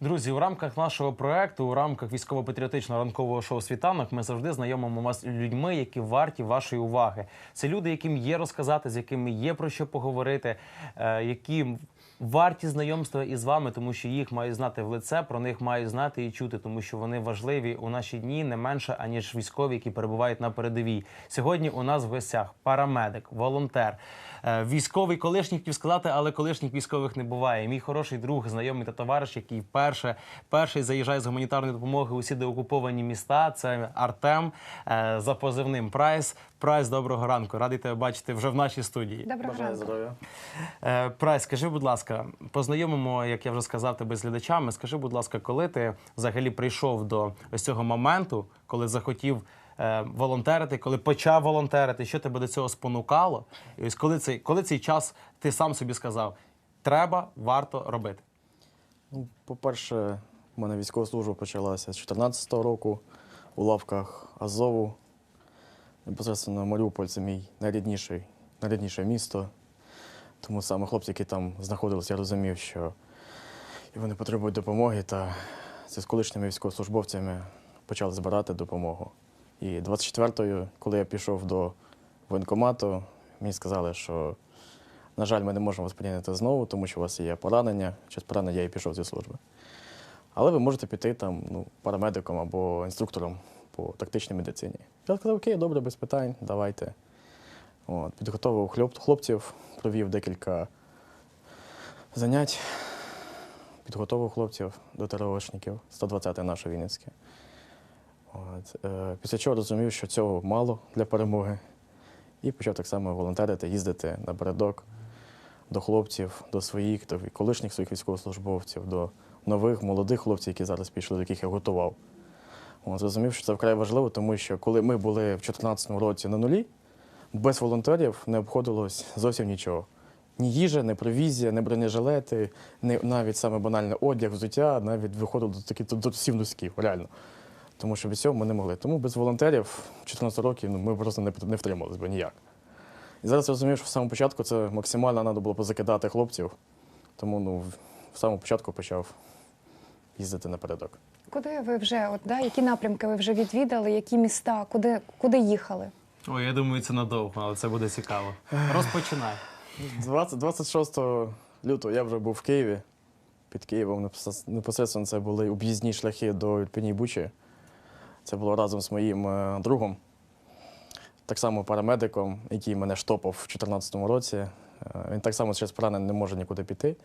Друзі, у рамках нашого проекту, у рамках військово-патріотичного ранкового шоу Світанок, ми завжди знайомимо вас людьми, які варті вашої уваги. Це люди, яким є розказати, з якими є про що поговорити, е, які варті знайомства із вами, тому що їх мають знати в лице, про них мають знати і чути, тому що вони важливі у наші дні не менше аніж військові, які перебувають на передовій. Сьогодні у нас в гостях парамедик, волонтер. Е, Військовий колишніх хотів сказати, але колишніх військових не буває. Мій хороший друг, знайомий та товариш, який перше, перший заїжджає з гуманітарної допомоги у всі деокуповані міста. Це Артем е, за позивним Прайс. Прайс, доброго ранку. Радий тебе бачити вже в нашій студії. Доброго Бажаю ранку. здоров'я. Е, Прайс, скажи, будь ласка, познайомимо, як я вже сказав, тебе з глядачами. Скажи, будь ласка, коли ти взагалі прийшов до ось цього моменту, коли захотів волонтерити, коли почав волонтерити, що тебе до цього спонукало? І ось коли цей, коли цей час ти сам собі сказав, треба, варто робити. Ну, по-перше, в мене військова служба почалася з 2014 року у лавках Азову. Непосередньо Маріуполь це мій найрідніший, найрідніше місто. Тому саме хлопці, які там знаходилися, я розумів, що вони потребують допомоги. Та це з колишніми військовослужбовцями почали збирати допомогу. І 24-ї, коли я пішов до воєнкомату, мені сказали, що, на жаль, ми не можемо вас прийняти знову, тому що у вас є поранення. Через поранення я і пішов зі служби. Але ви можете піти там ну, парамедиком або інструктором по тактичній медицині. Я сказав, окей, добре, без питань, давайте. От, підготовив хлоп- хлопців, провів декілька занять, підготовив хлопців до ТРОшників, 120 наше Вінницьке. От, е, після чого розумів, що цього мало для перемоги. І почав так само волонтерити, їздити на передок до хлопців, до своїх, до колишніх своїх військовослужбовців, до нових, молодих хлопців, які зараз пішли, до яких я готував. От, зрозумів, що це вкрай важливо, тому що коли ми були в 2014 році на нулі, без волонтерів не обходилось зовсім нічого. Ні їжа, ні провізія, ні бронежилети, ні навіть саме банальний одяг, взуття, навіть виходило до таких до, до всіх носків, реально. Тому що без цього ми не могли. Тому без волонтерів 14 років ну, ми просто не, не втрималися би ніяк. І зараз я розумію, що в самому початку це максимально треба було позакидати хлопців. Тому ну, в- самому початку почав їздити напередок. Куди ви вже, от, да, які напрямки ви вже відвідали, які міста, куди, куди їхали? Ой, я думаю, це надовго, але це буде цікаво. Розпочинай. 20, 26 лютого я вже був в Києві. Під Києвом непосередньо це були об'їзні шляхи до Ірпені Бучі. Це було разом з моїм е, другом, так само парамедиком, який мене штопав в 2014 році. Е, Він так само через поранення не може нікуди піти.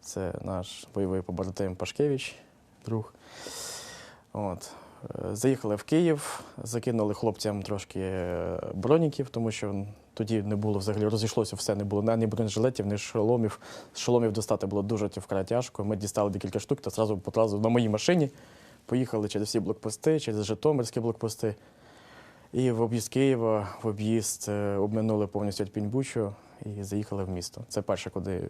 Це наш бойовий побратим Пашкевич, друг. От. Е, Заїхали в Київ, закинули хлопцям трошки броніків, тому що тоді не було взагалі, розійшлося все, не було ні бронежилетів, ні шоломів. З шоломів достати було дуже вкрай тяжко. Ми дістали декілька штук та зразу на моїй машині поїхали через всі блокпости, через Житомирські блокпости. І в об'їзд Києва, в об'їзд е, обминули повністю Бучу і заїхали в місто. Це перше, куди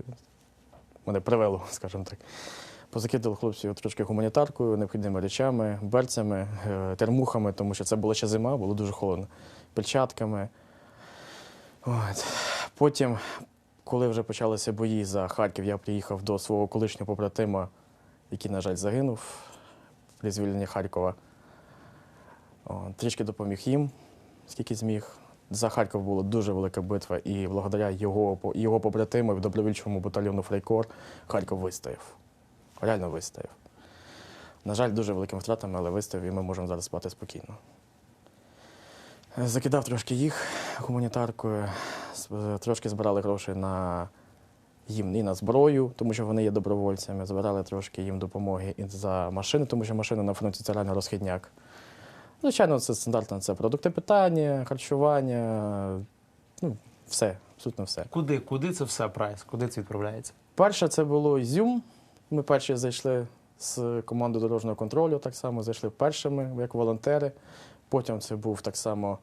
мене привело, скажімо так. Позакидали хлопців трошки гуманітаркою, необхідними речами, берцями, е, термухами, тому що це була ще зима, було дуже холодно, перчатками. От. Потім, коли вже почалися бої за Харків, я приїхав до свого колишнього побратима, який, на жаль, загинув при звільненні Харкова. Трішки допоміг їм, скільки зміг. За Харків була дуже велика битва, і благодаря його, його побратимам в добровільчому батальйону Фрейкор Харків вистояв. Реально вистояв. На жаль, дуже великими втратами, але вистояв, і ми можемо зараз спати спокійно. Закидав трошки їх гуманітаркою, трошки збирали гроші на їм і на зброю, тому що вони є добровольцями. Збирали трошки їм допомоги і за машини, тому що машини на фронті це реально розхідняк. Звичайно, це стандартно це продукти питання, харчування, ну, все, абсолютно все. Куди, куди це все прайс? Куди це відправляється? Перше це було Ізюм. Ми перші зайшли з командою дорожнього контролю, так само зайшли першими, як волонтери. Потім це був так само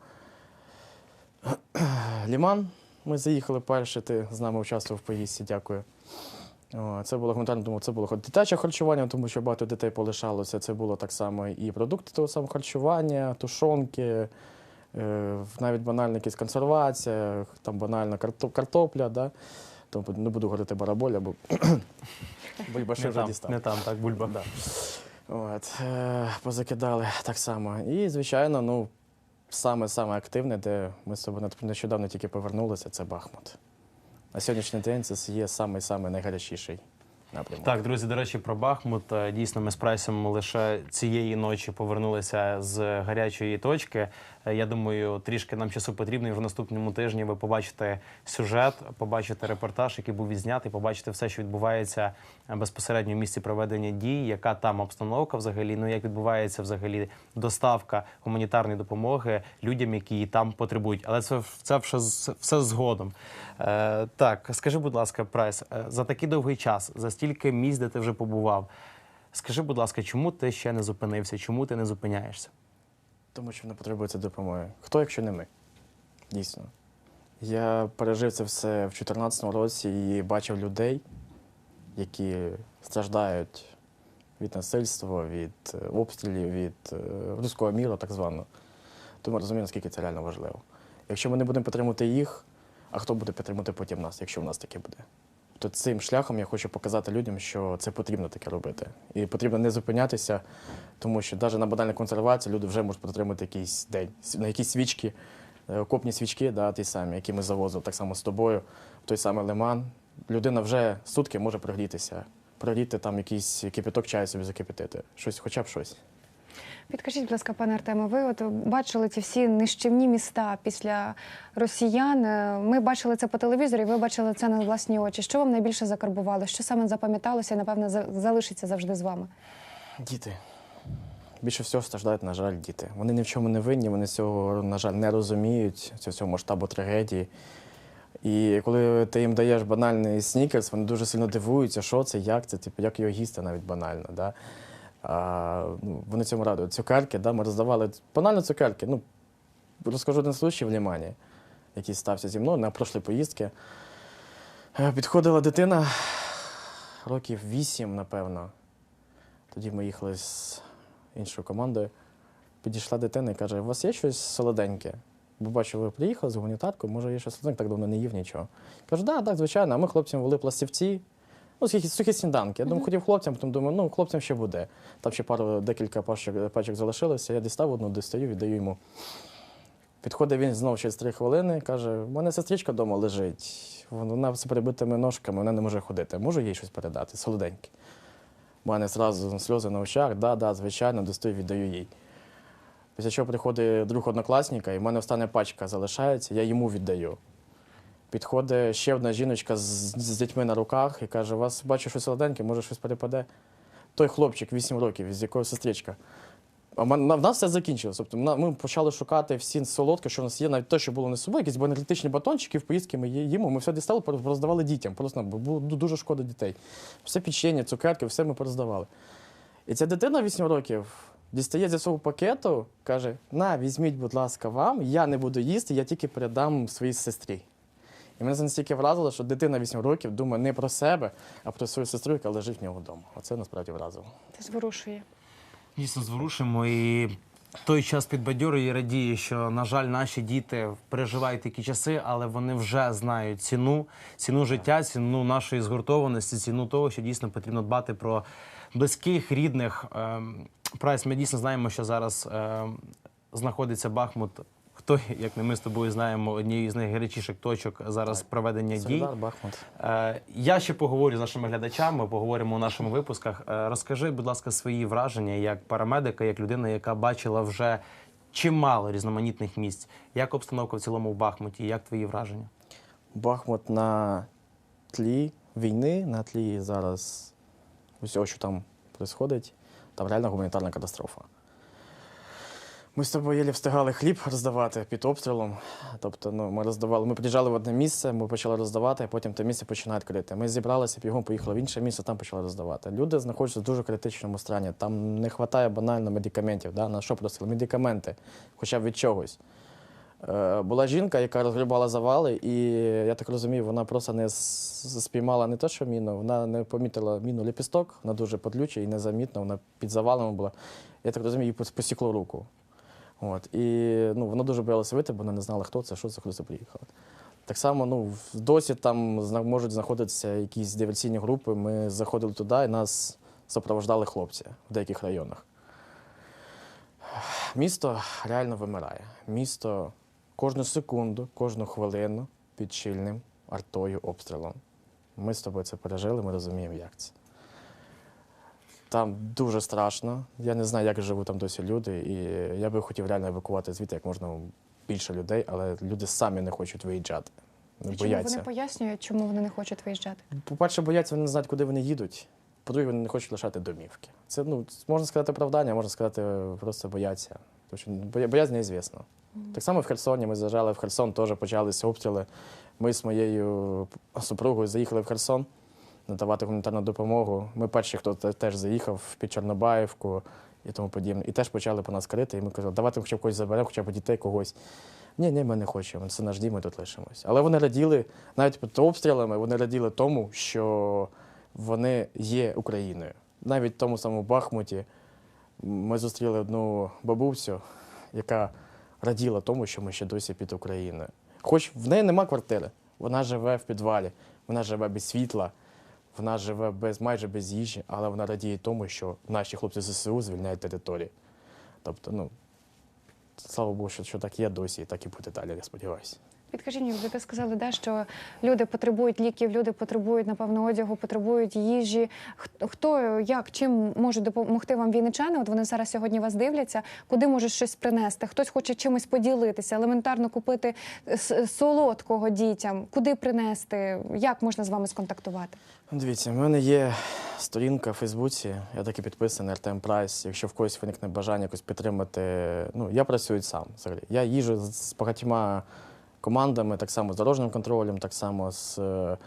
Ліман. Ми заїхали перші, ти з нами участвував в поїздці, дякую. О, Це було гуманітарно, тому це було дитяче харчування, тому що багато дітей полишалося. Це було так само і продукти того самого харчування, тушонки, е, навіть банальна якась консервація, там банальна карто- картопля. Да? Тому не буду говорити бараболя, бо бульбаши Не вже там, дістав. не там, так, бульба. Да. От, е, позакидали так само. І, звичайно, ну, саме-саме активне, де ми з собою нещодавно тільки повернулися, це Бахмут. На сьогоднішній день це є саме-саме найгарячіший напрямок. Так, друзі, до речі, про Бахмут. Е, Дійсно, ми з прайсом лише цієї ночі повернулися з гарячої точки. Е, Я думаю, трішки нам часу потрібно. І вже наступному тижні ви побачите сюжет, побачите репортаж, який був відзнятий, побачите все, що відбувається е, безпосередньо в місці проведення дій, яка там обстановка взагалі, ну як відбувається взагалі доставка гуманітарної допомоги людям, які її там потребують. Але це, це все, все згодом. Е, так, скажи, будь ласка, Прайс, за такий довгий час, за стільки місць, де ти вже побував. Скажи, будь ласка, чому ти ще не зупинився? Чому ти не зупиняєшся? Тому що не потребується допомоги. Хто, якщо не ми? Дійсно. Я пережив це все в 2014 році і бачив людей, які страждають від насильства, від е, обстрілів, від е, руського міра, так званого. Тому розумію, наскільки це реально важливо. Якщо ми не будемо підтримувати їх, а хто буде підтримувати потім нас, якщо в нас таке буде? То цим шляхом я хочу показати людям, що це потрібно таке робити. І потрібно не зупинятися, тому що навіть на банальну консервацію люди вже можуть потримати якийсь день. На якісь свічки, е, окопні свічки, да, ті самі, які ми завозили так само з тобою, той самий лиман. Людина вже сутки може прогрітися, прогріти там якийсь кипяток чаю собі закипятити. Щось, хоча б щось. Підкажіть, будь ласка, пане Артеме, ви от бачили ці всі нищівні міста після росіян. Е, Ми бачили це по телевізорі, ви бачили це на власні очі. Що вам найбільше закарбувало? Що саме запам'яталося і, напевно, залишиться завжди з вами? Діти. Більше всього страждають, на жаль, діти. Вони ні в чому не винні, вони цього, на жаль, не розуміють цього масштабу трагедії. І коли ти їм даєш банальний снікерс, вони дуже сильно дивуються, що це, як це, типу, як його їсти навіть банально. Да? А, ну, вони цьому радують. Цукерки, да, ми роздавали банально цукерки. Ну, розкажу один случай в Лімані, який стався зі мною на прошлій поїздці. Е, Підходила дитина років вісім, напевно. Тоді ми їхали з іншою командою. Підійшла дитина і каже: у вас є щось солоденьке? Бо бачу, ви приїхали з гуманітаркою, може, є щось солоденьке, так давно не їв нічого. Кажу, так, так, звичайно, а ми хлопцям вели пластівці. Ну, сухі, сухі сніданки. Я думаю, хотів хлопцям, потім думаю, ну, хлопцям ще буде. Там ще пару декілька пачок, пачок залишилося. Я дістав одну, достаю, віддаю йому. Підходить він знову через три хвилини, каже: у мене сестричка вдома лежить, вона з перебитими ножками, вона не може ходити. Можу їй щось передати? Солоденьке. У мене одразу сльози на очах, да, да, звичайно, достаю, віддаю їй. Після чого приходить друг однокласника, і в мене остання пачка залишається, я йому віддаю. Підходить ще одна жіночка з, з дітьми на руках і каже: вас бачу щось солоденьке, може щось перепаде. Той хлопчик 8 років, з якого сестричка. А в нас все закінчилось. Тобто ми почали шукати всі солодке, що в нас є, навіть те, що було не з собою, якісь енергетичні батончики, в поїздки ми їмо. Ми все дістали, роздавали дітям. Просто бо було дуже шкода дітей. Все печення, цукерки, все ми пороздавали. І ця дитина 8 років дістає зі свого пакету, каже: На, візьміть, будь ласка, вам, я не буду їсти, я тільки передам своїй сестрі. І мене це настільки вразило, що дитина 8 років думає не про себе, а про свою сестру, яка лежить в нього вдома. Оце насправді вразило. Це зворушує. Дійсно зворушимо і. Той час підбадьорює і радіє, що, на жаль, наші діти переживають такі часи, але вони вже знають ціну, ціну життя, ціну нашої згуртованості, ціну того, що дійсно потрібно дбати про близьких, рідних. Ем, Прайс, ми дійсно знаємо, що зараз ем, знаходиться Бахмут. Хто, як не ми з тобою знаємо, однією з найгарячіших точок зараз проведення дій. Бахмут. Е, Я ще поговорю з нашими глядачами, поговоримо у нашому випусках. Е, Розкажи, будь ласка, свої враження як парамедика, як людина, яка бачила вже чимало різноманітних місць. Як обстановка в цілому в Бахмуті? Як твої враження? Бахмут на тлі війни, на тлі зараз усього, що там відбувається, там реально гуманітарна катастрофа. Ми з тобою єлі встигали хліб роздавати під обстрілом. Тобто, ну, ми роздавали, ми приїжджали в одне місце, ми почали роздавати, а потім те місце починають крити. Ми зібралися, бігом поїхали в інше місце, там почали роздавати. Люди знаходяться в дуже критичному стані. Там не вистачає банально медикаментів. Да? На що просили? Медикаменти, хоча б від чогось. Е, Була жінка, яка розгрібала завали, і я так розумію, вона просто не спіймала не те, що міну, вона не помітила міну ліпісток, вона дуже подлюча і незамітна, вона під завалами була. Я так розумію, їй посікло руку. От. І ну, вона дуже боялася вийти, бо вона не знала, хто це, що це, куди це приїхала. Так само, ну, досі там можуть знаходитися якісь диверсійні групи. Ми заходили туди і нас супроводжали хлопці в деяких районах. Місто реально вимирає. Місто кожну секунду, кожну хвилину під щільним артою, обстрілом. Ми з тобою це пережили, ми розуміємо, як це. Там дуже страшно. Я не знаю, як живуть там досі люди. І я би хотів реально евакувати звідти як можна більше людей, але люди самі не хочуть виїжджати. Чому Бояться. вони пояснюють, чому вони не хочуть виїжджати? По-перше, бояться, вони не знають, куди вони їдуть. По-друге, вони не хочуть лишати домівки. Це ну, можна сказати оправдання, можна сказати, просто бояться. Тому що боя- боязнь неізвісна. Так само в Херсоні ми заїжджали в Херсон, теж почалися обстріли. Ми з моєю супругою заїхали в Херсон надавати гуманітарну допомогу. Ми перші, хто теж заїхав під Чорнобаївку і тому подібне. І теж почали по нас крити. І ми казали, давайте хоча б когось заберемо, хоча б дітей когось. Ні, ні, ми не хочемо. Це наш дім, ми тут лишимось. Але вони раділи, навіть під обстрілами, вони раділи тому, що вони є Україною. Навіть в тому самому Бахмуті ми зустріли одну бабусю, яка раділа тому, що ми ще досі під Україною. Хоч в неї нема квартири, вона живе в підвалі, вона живе без світла, вона живе без, майже без їжі, але вона радіє тому, що наші хлопці ЗСУ звільняють території. Тобто, ну, слава Богу, що, що так є досі, так і буде далі, я сподіваюся. Підкажіть, мені, ви сказали, да, що люди потребують ліків, люди потребують, напевно, одягу, потребують їжі. Хто, як, чим можуть допомогти вам вінничани? От вони зараз сьогодні вас дивляться, куди можуть щось принести? Хтось хоче чимось поділитися, елементарно купити солодкого дітям, куди принести? Як можна з вами сконтактувати? Ну, Дивіться, в мене є сторінка в Фейсбуці, я таки підписаний Артем Прайс. Якщо в когось виникне бажання якось підтримати, ну я працюю сам взагалі. Я їжу з багатьма командами, так само з дорожнім контролем, так само з е,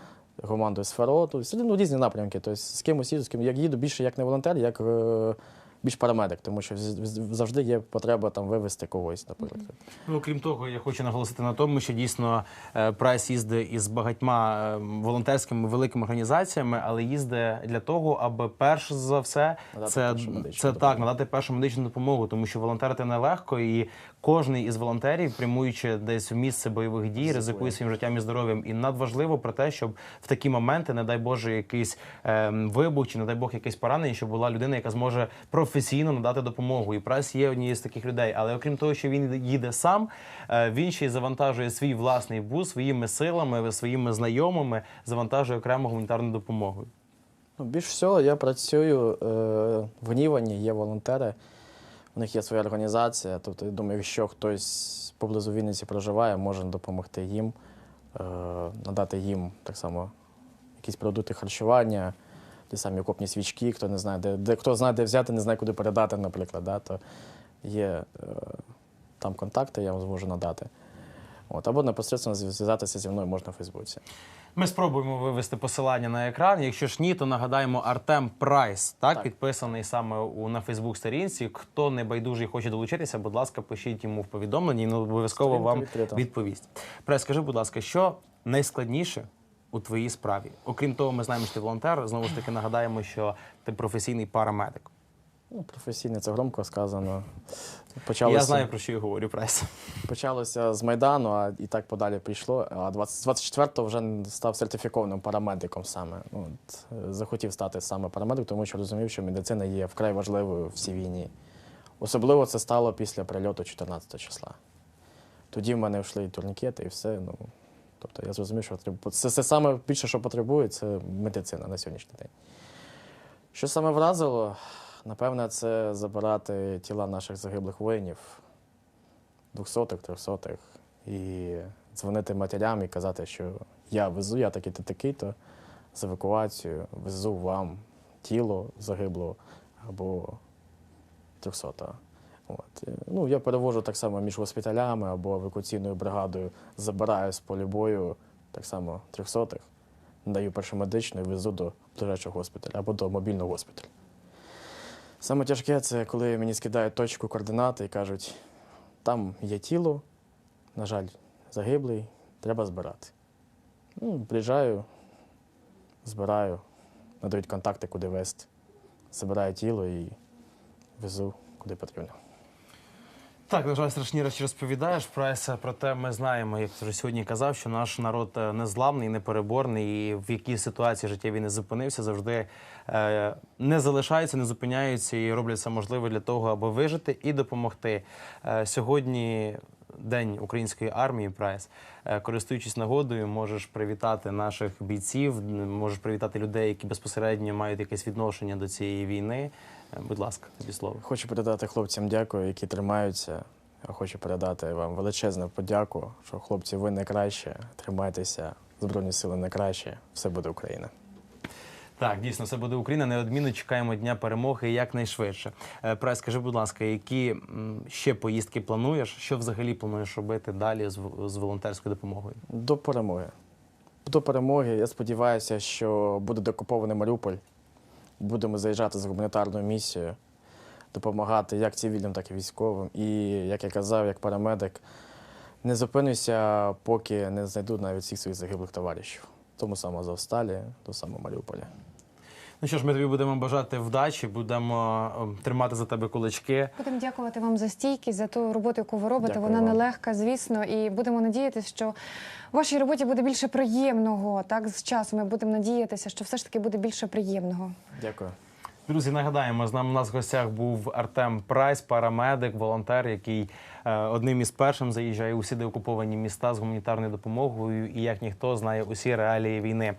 командою з ФРО, тобто ну, різні напрямки. Тобто з кимось їду, з ким як їду більше як не волонтер, як е, більш парамедик, тому що завжди є потреба там вивезти когось, наприклад. Ну, окрім того, я хочу наголосити на тому, що дійсно е, прайс їздить із багатьма е, волонтерськими великими організаціями, але їздить для того, аби перш за все Надати це, це так надати першу медичну допомогу, тому що волонтерити нелегко, і кожний із волонтерів, прямуючи десь в місце бойових дій, Ризикує. ризикує своїм життям і здоров'ям. І надважливо про те, щоб в такі моменти, не дай Боже, якийсь е, вибух чи не дай Бог якесь поранення, щоб була людина, яка зможе професійно надати допомогу. І прайс є однією з таких людей. Але окрім того, що він їде сам, е, він ще й завантажує свій власний бус своїми силами, своїми знайомими, завантажує окрему гуманітарну допомогу. Ну, більш всього, я працюю е, в Нівані, є волонтери, у них є своя організація. Тобто, я думаю, якщо хтось поблизу Вінниці проживає, можна допомогти їм, е, надати їм так само якісь продукти харчування, ті самі окопні свічки, хто не знає, де, де хто знає, де взяти, не знає, куди передати, наприклад. Да, то є е, там контакти, я вам зможу надати. От, або непосередньо зв'язатися зі мною можна в Фейсбуці. Ми спробуємо вивести посилання на екран. Якщо ж ні, то нагадаємо Артем Прайс, так, Так. підписаний саме у на Фейсбук-сторінці. Хто не байдужий хоче долучитися, будь ласка, пишіть йому в повідомленні, і обов'язково вам відповість. Прайс, скажи, будь ласка, що найскладніше у твоїй справі? Окрім того, ми знаємо, що ти волонтер. Знову ж таки нагадаємо, що ти професійний парамедик. Ну, професійно це громко сказано. Почалося, Я знаю про що я говорю, Прайс. почалося з Майдану, а і так подалі пішло. А 24-го вже став сертифікованим парамедиком саме. Ну, от, захотів стати саме парамедиком, тому що розумів, що медицина є вкрай важливою в цій війні. Особливо це стало після прильоту 14 числа. Тоді в мене йшли турнікети, і все. Ну, тобто я зрозумів, що це, це саме більше, що потребує, це медицина на сьогоднішній день. Що саме вразило? Напевне, це забирати тіла наших загиблих воїнів, двохсотих, трьохсотих, і дзвонити матерям і казати, що я везу, я такий-то такий-то з евакуацією, везу вам тіло загиблого або трьохсотого. От. Е, Ну, я перевожу так само між госпіталями або евакуаційною бригадою, забираю з полю бою так само трьохсотих, даю першу медичну і везу до ближайшого госпіталя або до мобільного госпіталю. Саме тяжке це коли мені скидають точку координати і кажуть, там є тіло, на жаль, загиблий, треба збирати. Ну, приїжджаю, збираю, надають контакти, куди везти. Забираю тіло і везу куди потрібно. Так, на жаль, страшні речі розповідаєш Прайса. Проте ми знаємо, як вже сьогодні казав, що наш народ е, незламний, непереборний, і в якій ситуації життєві не зупинився, завжди е, не залишаються, не зупиняються і роблять все можливе для того, аби вижити і допомогти. Е, сьогодні День української армії Прайс. Е, Користуючись нагодою, можеш привітати наших бійців, можеш привітати людей, які безпосередньо мають якесь відношення до цієї війни. Будь ласка, тобі слово. Хочу передати хлопцям дякую, які тримаються. Хочу передати вам величезну подяку, що хлопці, ви найкраще, тримайтеся, Збройні сили найкраще, все буде Україна. Так, дійсно, це буде Україна. Неодмінно чекаємо дня перемоги якнайшвидше. Е, Прайс, скажи, будь ласка, які ще поїздки плануєш? Що взагалі плануєш робити далі з волонтерською допомогою? До перемоги. До перемоги. Я сподіваюся, що буде докупований Маріуполь. Будемо заїжджати з гуманітарною місією, допомагати як цивільним, так і військовим. І, як я казав, як парамедик, не зупинюся, поки не знайду навіть всіх своїх загиблих товаришів. Тому саме Завсталі, до самого Маріуполя. Ну що ж, ми тобі будемо бажати вдачі, будемо е, тримати за тебе кулачки. Будемо дякувати вам за стійкість, за ту роботу, яку ви робите. Дякую Вона вам. нелегка, звісно, і будемо надіятися, що в вашій роботі буде більше приємного. Так, з часом ми будемо надіятися, що все ж таки буде більше приємного. Дякую. Друзі, нагадаємо, з нами у нас в гостях був Артем Прайс, парамедик, волонтер, який е, одним із першим заїжджає у всі деокуповані міста з гуманітарною допомогою і як ніхто знає усі реалії війни.